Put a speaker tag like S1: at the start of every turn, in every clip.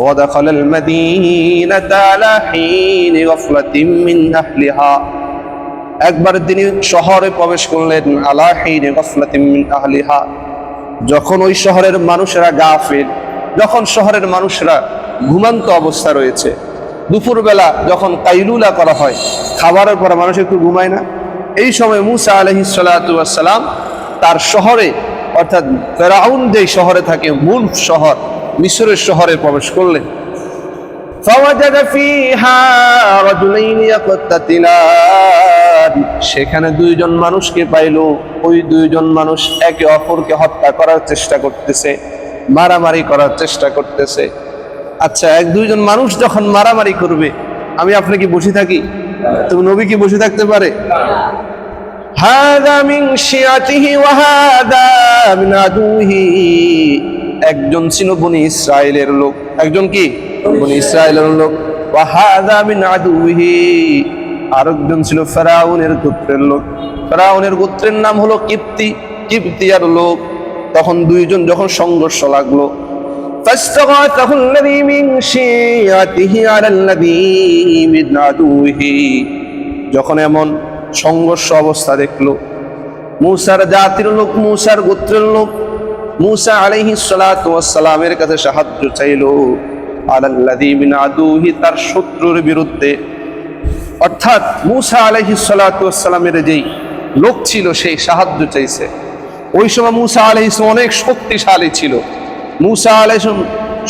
S1: ودخل المدينة على حين غفلة من أهلها একবার তিনি শহরে প্রবেশ করলেন আলাহিন গফলাতিন মিন আহলিহা যখন ওই শহরের মানুষেরা গাফিল যখন শহরের মানুষরা ঘুমান্ত অবস্থা রয়েছে দুপুরবেলা যখন কাইলুলা করা হয় খাবারের পরে মানুষ একটু ঘুমায় না এই সময় মুসা আলহি সালাম তার শহরে অর্থাৎ ফেরাউন যে শহরে থাকে মূল শহর মিশরের শহরে প্রবেশ করলেন সেখানে দুইজন মানুষকে পাইল। ওই দুইজন মানুষ একে অপরকে হত্যা করার চেষ্টা করতেছে মারামারি করার চেষ্টা করতেছে। আচ্ছা এক দুইজন মানুষ যখন মারামারি করবে আমি আপনাকে বসে থাকি? তুমি নবী কি বসে থাকতে পারে? হাদা মিন শিয়াতিহি ওয়া হাদা মিন আদুহি। একজন ছিল বনি ইসরায়েলের লোক একজন কি বনি ইসরায়েলের লোক ওয়া হাদা মিন আদুহি আরেকজন ছিল ফেরাউনের গোত্রের লোক ফেরাউনের গোত্রের নাম হলো কিপ্তি কিপ্তিয়ার লোক তখন দুইজন যখন সংঘর্ষ লাগলো فاستغاثه الذي من شيعته على الذي من عدوه যখন এমন সংঘর্ষ অবস্থা দেখলো মূসার জাতির লোক মূসার গোত্রের লোক মূসা আলাইহি সালাতু সালামের কাছে সাহায্য চাইলো আদুহি তার শত্রুর বিরুদ্ধে। অর্থাৎ মুসা আলাইহি সালাতু সালামের যেই লোক ছিল, সেই সাহায্য চাইছে। ওই সময় মুসা আলাইহিস অনেক শক্তিশালী ছিল। মুসা আলাইহিস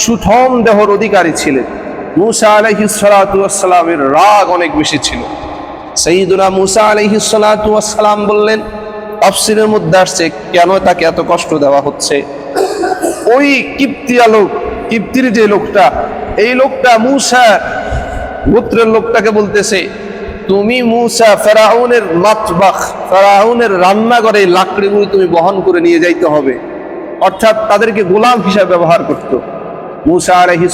S1: সুঠম দেহর অধিকারী ছিলেন। মুসা আলাইহিস সালাতু সালামের রাগ অনেক বেশি ছিল। সঈদুনা মুসা আলহি সালাম বললেন তফসিলের মধ্যে আসছে, কেন তাকে এত কষ্ট দেওয়া হচ্ছে? ওই কিপ্তিয়া লোক, কিপ্তির যে লোকটা, এই লোকটা মূসা, গোত্রের লোকটাকে বলতেছে, তুমি মূসা ফেরাউনের মাতবাখ, ফেরাউনের রান্নাঘরে লাকড়িগুলো তুমি বহন করে নিয়ে যাইতে হবে। অর্থাৎ তাদেরকে গোলাম হিসাবে ব্যবহার করত। মুসা আলহিস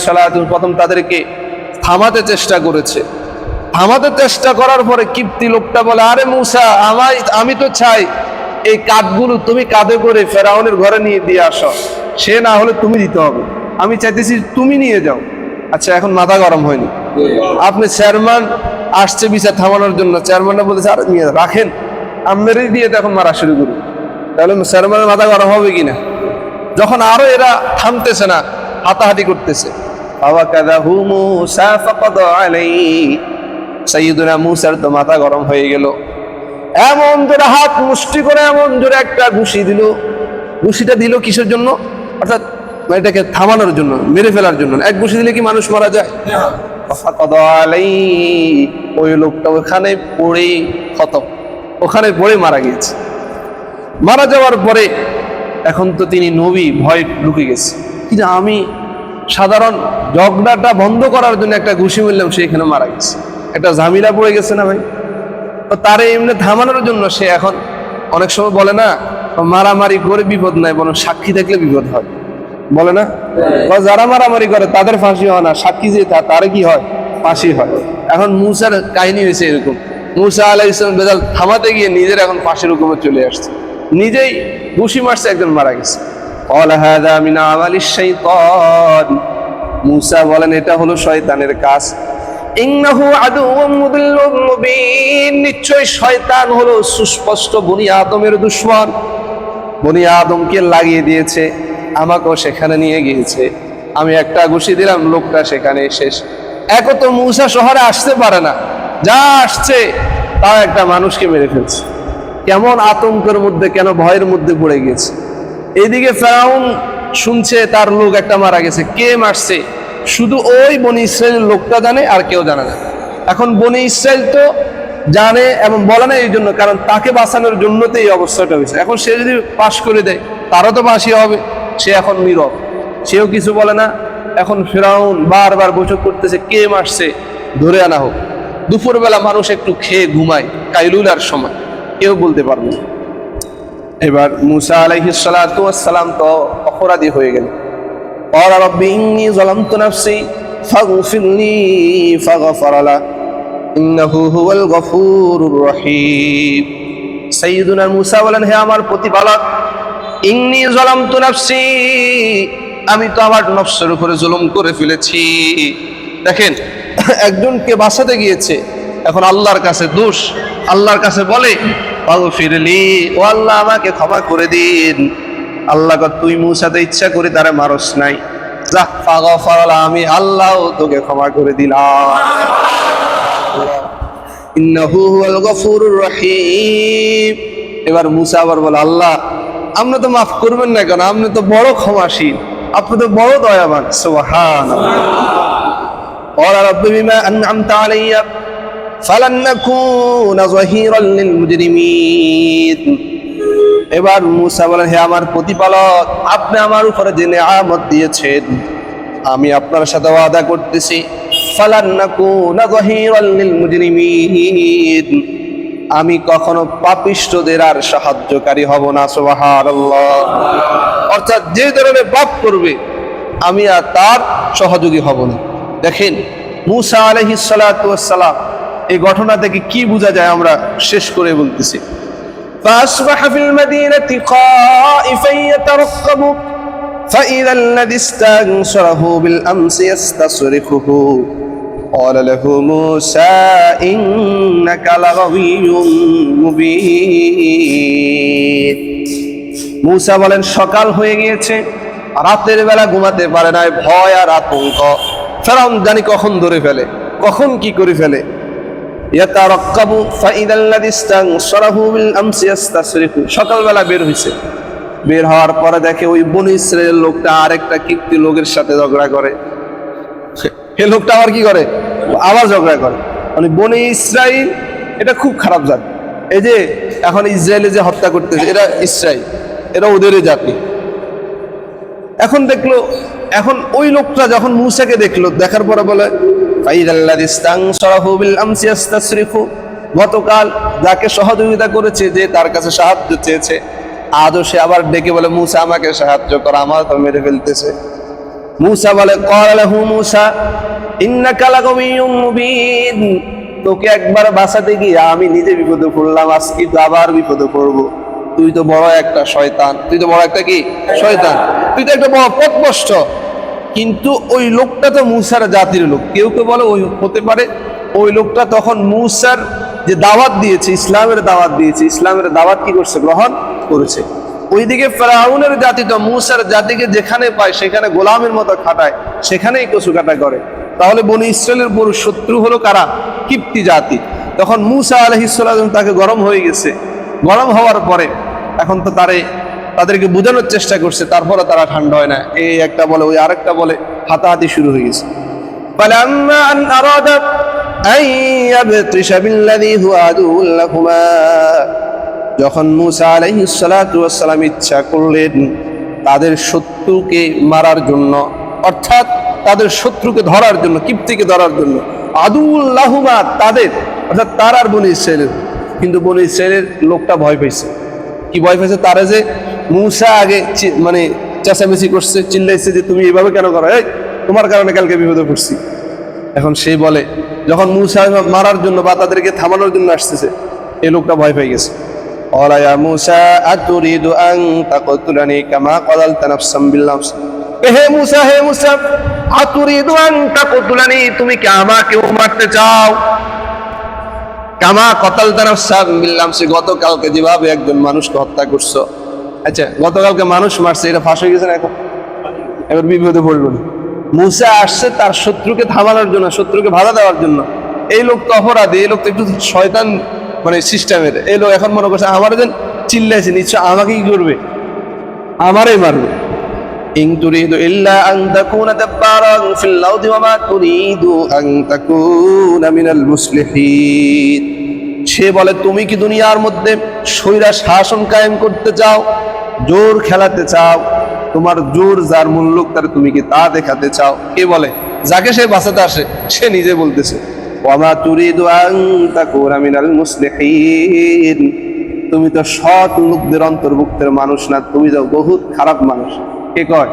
S1: প্রথম তাদেরকে থামাতে চেষ্টা করেছে। থামাতে চেষ্টা করার পরে কিপ্তি লোকটা বলে, আরে মূসা, আমায়, আমি তো চাই এই কাঠগুলো তুমি কাঁধে করে ফেরাউনের ঘরে নিয়ে দিয়ে আসো। সে না হলে তুমি দিতে হবে। আমি চাইতেছি তুমি নিয়ে যাও। আচ্ছা এখন মাথা গরম হয়নি। আপনি চেয়ারম্যান, আসছে বিচার থামানোর জন্য। চেয়ারম্যানটা বলেছে আর নিয়ে রাখেন। আমনেরই দিয়ে এখন মারা শুরু করুন তাহলে চেয়ারম্যানের মাথা গরম হবে কিনা? যখন আরও এরা থামতেছে না, হাতাহাতি করতেছে। বাবা কাদা হু তো মাথা গরম হয়ে গেল। এমন জোরে হাত মুষ্টি করে এমন জোরে একটা ঘুষি দিল। ঘুষিটা দিল কিসের জন্য? অর্থাৎ এটাকে থামানোর জন্য মেরে ফেলার জন্য। এক ঘুষি দিলে কি মানুষ মারা যায়? ওই লোকটা ওখানে পড়েই খতম। ওখানে পড়ে মারা গিয়েছে। মারা যাওয়ার পরে এখন তো তিনি নবী ভয় ঢুকে গেছে। কিন্তু আমি সাধারণ ঝগড়াটা বন্ধ করার জন্য একটা ঘুষি মিললাম সে এখানে মারা গেছে। একটা ঝামিলা পড়ে গেছে না ভাই? তো তারে এমনি থামানোর জন্য সে এখন অনেক সময় বলে না, মারামারি করে বিপদ নাই, বরং সাক্ষী থাকলে বিপদ হয়। বলে না? বা যারা মারামারি করে, তাদের ফাঁসি হয় না। সাক্ষী যে তা তার কি হয়? ফাঁসি হয়। এখন মূসার কাহিনী হয়েছে এরকম। মূসা আলাহ ইসলাম বেদাল থামাতে গিয়ে নিজের এখন ফাঁসির উপরে চলে আসছে। নিজেই ঘুষি মারছে, একজন মারা গেছে। মুসা বলেন, এটা হলো শয়তানের কাজ। নিশ্চয় শয়তান হলো সুস্পষ্ট বনি আদমের দুশমন। বনি আদমকে লাগিয়ে দিয়েছে, আমাকেও সেখানে নিয়ে গিয়েছে। আমি একটা ঘুষি দিলাম, লোকটা সেখানে শেষ একও তো মুসা শহরে আসতে পারে না। যা আসছে তা একটা মানুষকে মেরে ফেলছে। কেমন আতঙ্কের মধ্যে, কেন ভয়ের মধ্যে পড়ে গেছে এইদিকে ফেরাউন শুনছে, তার লোক একটা মারা গেছে। কে মারছে? শুধু ওই বনি ইসরায়েলের লোকটা জানে আর কেউ জানে না। এখন বনি ইসরায়েল তো জানে এবং বলে না এই জন্য, কারণ তাকে বাঁচানোর জন্য তো এই অবস্থাটা হয়েছে। এখন সে যদি পাশ করে দেয়, তারও তো ফাঁসি হবে, সে এখন নীরব। সেও কিছু বলে না। এখন ফেরাউন বারবার বৈঠক করতেছে, কে মারছে ধরে আনা হোক। দুপুরবেলা মানুষ একটু খেয়ে ঘুমায়, কাইলুলার সময়। কেউ বলতে পারবে না। এবার মুসা ওয়াসসালাম তো অপরাধী হয়ে গেল। قال رب إني ظلمت نفسي فاغفر لي فغفر له إنه هو الغفور الرحيم سيدنا মুসা বলেন হে আমার প্রতিপালক ইন্নি জলামতু নাফসি আমি তো আমার নফসের উপরে জুলুম করে ফেলেছি দেখেন একজনকে বাঁচাতে গিয়েছে এখন আল্লাহর কাছে দোষ আল্লাহর কাছে বলে পাগো ফিরলি ও আল্লাহ আমাকে ক্ষমা করে দিন আল্লাহ কয়, তুই মুসাতে ইচ্ছা করে তারা মারস নাই যা পাগা ফাগলা আমি আল্লাহ তোকে ক্ষমা করে দিলাম ইন্নাহু হুয়াল গফুরুর রহিম এবার মুসা আবার বলে আল্লাহ আপনি তো মাফ করবেন না কেন আপনি তো বড় ক্ষমাশীল আপনি তো বড় দয়াবান সুবহান قال رب بما أنعمت علي فلن نكون ظهيرا للمجرمين এবার মুসা বলেন, হে আমার প্রতিপালক, আপনি আমার উপরে যে নেয়ামত দিয়েছেন, আমি আপনার সাথে ওয়াদা করতেছি। আমি কখনো পাপিষ্টদের আর সাহায্যকারী হব না, সুবহানাল্লাহ। অর্থাৎ যে ধরনের পাপ করবে, আমি আর তার সহযোগী হব না। দেখেন, মুসা সালাম, এই ঘটনা থেকে কি বোঝা যায় আমরা শেষ করে বলতেছি। فأصبح في المدينة خائفا يترقب فإذا الذي استنصره بالأمس يستصرخه قال له موسى إنك لغوي مبين মুসা বলেন সকাল হয়ে গিয়েছে রাতের বেলা ঘুমাতে পারে না ভয় আর আতঙ্ক ফেরাউন জানি কখন ধরে ফেলে কখন কি করে ফেলে ইয়াতারাক্কাবু ফাইদাল্লাযী ইসতানসারাহু বিল আমসি ইস্তাসরিফু সকালবেলা বের হইছে। বের হওয়ার পরে দেখে ওই বনি ইসরায়েল লোকটা আরেকটা কীর্তি লোকের সাথে ঝগড়া করে। হে লোকটা আবার কি করে? আবার ঝগড়া করে। মানে বনি ইসরায়েল, এটা খুব খারাপ জাত। এই যে এখন ইসরায়েলে যে হত্যা করতেছে এরা ইসরায়েল এরা ওদেরই জাতি। এখন দেখল, এখন ওই লোকটা যখন মুসাকে দেখল, দেখার পরে বলে গতকাল যাকে সহযোগিতা করেছে যে তার কাছে সাহায্য চেয়েছে, আজও সে আবার ডেকে বলে, মুসা, আমাকে সাহায্য কর, আমার তো মেরে ফেলতেছে। মুসা বলে মুসা মুবিন। তোকে একবার বাঁচাতে গিয়ে আমি নিজে বিপদে পড়লাম, আজকে তো আবার বিপদে পড়ব। তুই তো বড় একটা শয়তান। তুই তো বড় একটা কি? শয়তান। তুই তো একটা বড় পথভ্রষ্ট। কিন্তু ওই লোকটা তো মুসার জাতির লোক। কেউ কেউ বলে ওই হতে পারে। ওই লোকটা তখন মুসার যে দাওয়াত দিয়েছে, ইসলামের দাওয়াত দিয়েছে, ইসলামের দাওয়াত কি করছে? গ্রহণ করেছে। ওইদিকে ফেরাউনের জাতি তো মুসার জাতিকে যেখানে পায়, সেখানে গোলামের মতো খাটায়, সেখানেই কচু কাটা করে। তাহলে বনি ইসরায়েলের বড় শত্রু হলো কারা? কিপ্তি জাতি। তখন মুসা আলহিসাম তাকে গরম হয়ে গেছে। গরম হওয়ার পরে এখন তো তারে তাদেরকে বোঝানোর চেষ্টা করছে, তারপরে তারা ঠান্ডা হয় না। এই একটা বলে, ওই আরেকটা বলে, হাতাহাতি শুরু হয়ে গেছে। যখন মুসা আলহিসাল্লাম ইচ্ছা করলেন তাদের শত্রুকে মারার জন্য, অর্থাৎ তাদের শত্রুকে ধরার জন্য, কিপ্তিকে ধরার জন্য আদুল্লাহুমা তাদের, অর্থাৎ তার আর বনি ইসরায়েলের। কিন্তু বনি ইসরায়েলের লোকটা ভয় পেয়েছে কি ভয় পেয়েছে তারা যে মূসা আগে মানে চেঁচামেচি করছে, চিল্লাইছে যে তুমি এইভাবে কেন করো? এই, তোমার কারণে কালকে বিপদে পড়ছি। এখন সে বলে, যখন মূসা মারার জন্য বা তাদেরকে থামানোর জন্য আসতেছে এই লোকটা ভয় পেয়ে গেছে। তুমি কি আমাকেও মারতে চাও? কামা কতাল তানফসান বিল্লাম সে গতকালকে যেভাবে একজন মানুষকে হত্যা করছ। আচ্ছা গতকালকে মানুষ মারছে, এটা ফাঁস হয়ে গেছে না এখন? এবার বিপদে পড়ল না মুসা আসছে তার শত্রুকে থামানোর জন্য, শত্রুকে বাধা দেওয়ার জন্য। এই লোক তো অপরাধী, এই লোক তো একটু শয়তান মানে সিস্টেমের। এই লোক এখন মনে করছে, আমার যেন চিল্লাইছে, নিশ্চয় আমাকেই করবে আমারই মারবে। إن تريد إلا أن تكون دبارا في الأرض وما تريد أن تكون من المصلحين সে বলে তুমি কি দুনিয়ার মধ্যে স্বৈরা শাসন কায়েম করতে চাও জোর খেলাতে চাও তোমার জোর যার মূল্য তার তুমি কি তা দেখাতে চাও কে বলে যাকে সে বাঁচাতে আসে সে নিজে বলতেছে ওয়ামা তুরিদু আন তাকুনা মিনাল মুসলিহিন তুমি তো সৎ লোকদের অন্তর্ভুক্তের মানুষ না তুমি তো বহুত খারাপ মানুষ কে কয়?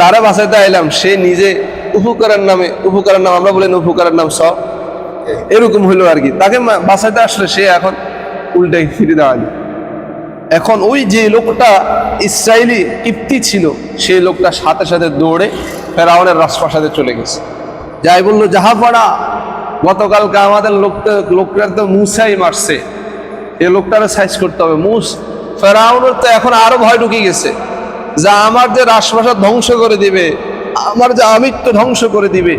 S1: যারা বাঁচাইতে আইলাম, সে নিজে উপকারের নামে উপকারের নাম আমরা বলেন উপকারের নাম সব এরকম হইল আর কি। তাকে বাঁচাইতে আসলে সে এখন উল্টাই ফিরে দেওয়া এখন ওই যে লোকটা ইসরায়েলি কিপ্তি ছিল সেই লোকটা সাথে সাথে দৌড়ে ফেরাউনের রাজপ্রাসাদে চলে গেছে। যাই বলল, যাহা পড়া, গতকালকে আমাদের লোকটা লোকটার তো মুসাই মারছে। এই লোকটারে সাইজ করতে হবে। মুস ফেরাউনের তো এখন আরও ভয় ঢুকে গেছে। যা আমার যে রাজপ্রাসাদ ধ্বংস করে দিবে, আমার যে আমিত্ব ধ্বংস করে দিবে,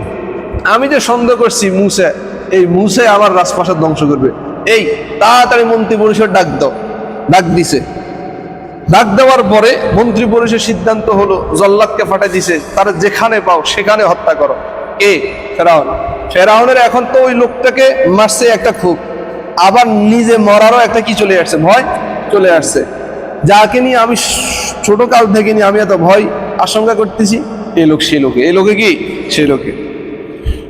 S1: আমি যে সন্দেহ করছি মুসে, এই মুসে আমার রাজপ্রাসাদ ধ্বংস করবে। এই তাড়াতাড়ি মন্ত্রী পরিষদ ডাক দাও, ডাক দিছে। ডাক দেওয়ার পরে মন্ত্রী পরিষদের সিদ্ধান্ত হলো, জল্লাদকে ফাটাই দিছে, তারা যেখানে পাও সেখানে হত্যা করো। কে? ফেরাউন। ফেরাউনের এখন তো ওই লোকটাকে মারছে একটা খুব। আবার নিজে মরারও একটা কি চলে আসছে? ভয় চলে আসছে। যাকে নিয়ে আমি ছোট কাল থেকে নিয়ে আমি এত ভয় আশঙ্কা করতেছি এই লোক সেই লোকে এই লোকে কি সেই লোকে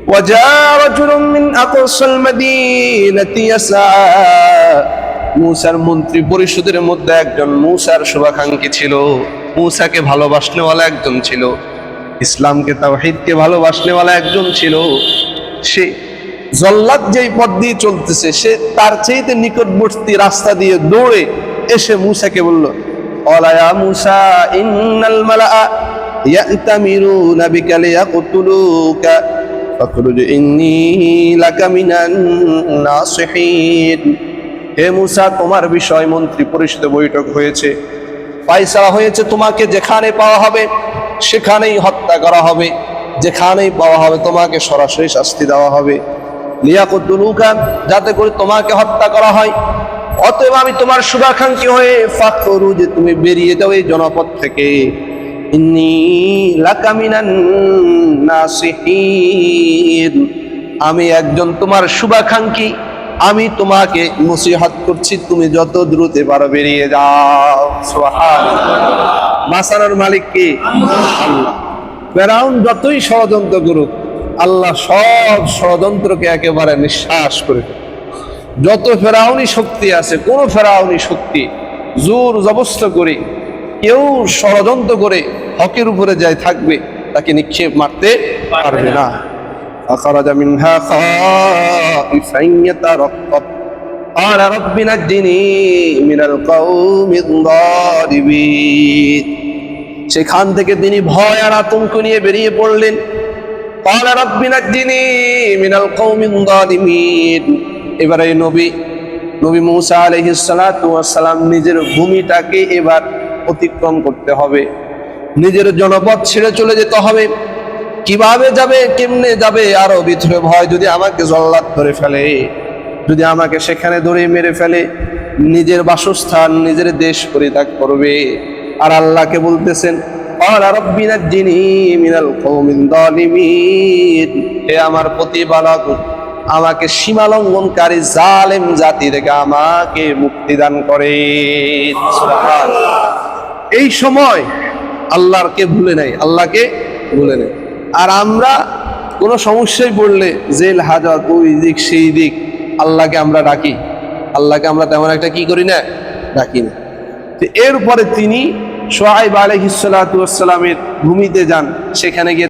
S1: وجاء رجل من أقصى المدينة يسعى মূসার মন্ত্রী পরিষদের মধ্যে একজন মূসার শুভাকাঙ্ক্ষী ছিল মূসাকে ভালোবাসনেওয়ালা একজন ছিল ইসলামকে তাওহীদকে ভালোবাসনেওয়ালা একজন ছিল সে জল্লাদ যেই পথ দিয়ে চলতেছে সে তার চাইতে নিকটবর্তী রাস্তা দিয়ে দৌড়ে এসে মূসাকে বলল অলায়া মূসা, ইন্নাল মালা ইয়াতামিরুনা বিকা লিয়াকতুলুকা। ফাখরুজ ইন্নী লাকা মিনান নাসিহিন। হে মুসা, তোমার বিষয় মন্ত্রী পরিষদে বৈঠক হয়েছে। ফাইসালা হয়েছে তোমাকে যেখানে পাওয়া হবে, সেখানেই হত্যা করা হবে। যেখানেই পাওয়া হবে, তোমাকে সরাসরি শাস্তি দেওয়া হবে। লিয়াকুদ্দুলুকা যাতে করে তোমাকে হত্যা করা হয়। অতএব আমি তোমার শুভাকাঙ্ক্ষী হয়ে ফাকরু যে তুমি বেরিয়ে যাও এই জনপদ থেকে। আমি একজন তোমার শুভাকাঙ্ক্ষী। আমি তোমাকে নসিহত করছি, তুমি যত দ্রুত পারো বেরিয়ে যাও। মাসানোর মালিক কি? আল্লাহ। ফেরাউন যতই ষড়যন্ত্র করুক, আল্লাহ সব ষড়যন্ত্রকে একেবারে নিঃশ্বাস করে। যত ফেরাউনি শক্তি আছে কোন ফেরাউনি শক্তি জোর জবস্ত করে কেউ ষড়যন্ত্র করে হকের উপরে যায় থাকবে তাকে নিক্ষেপ মারতে পারবে না أخرج منها خائفا يترقب قال رب نجني من القوم الظالمين সেখান থেকে তিনি ভয় আর আতঙ্ক নিয়ে বেরিয়ে পড়লেন قال رب نجني من القوم الظالمين এবারে নবী নবী মৌসা আলাইহিস সালাতু ওয়াস সালাম নিজের ভূমিটাকে এবার অতিক্রম করতে হবে। নিজের জনপদ ছেড়ে চলে যেতে হবে। কীভাবে যাবে, কেমনে যাবে, আরও ভিতরে ভয় যদি আমাকে জল্লাদ ধরে ফেলে, যদি আমাকে সেখানে ধরে মেরে ফেলে, নিজের বাসস্থান, নিজের দেশ পরিত্যাগ করবে। আর আল্লাহকে বলতেছেন আমার প্রতিপালক আমাকে সীমা লঙ্ঘনকারী জালেম জাতি থেকে আমাকে মুক্তি দান করে। এই সময় আল্লাহকে ভুলে নাই, আল্লাহকে ভুলে নেই। আর আমরা কোনো সমস্যায় পড়লে জেল, হাজত, ওই দিক, সেই দিক, আল্লাহকে আমরা ডাকি। আল্লাহকে আমরা তেমন একটা কি করি না, ডাকি না। তো এরপরে তিনি সোহাইব আলহিসালামের ভূমিতে যান, সেখানে গিয়ে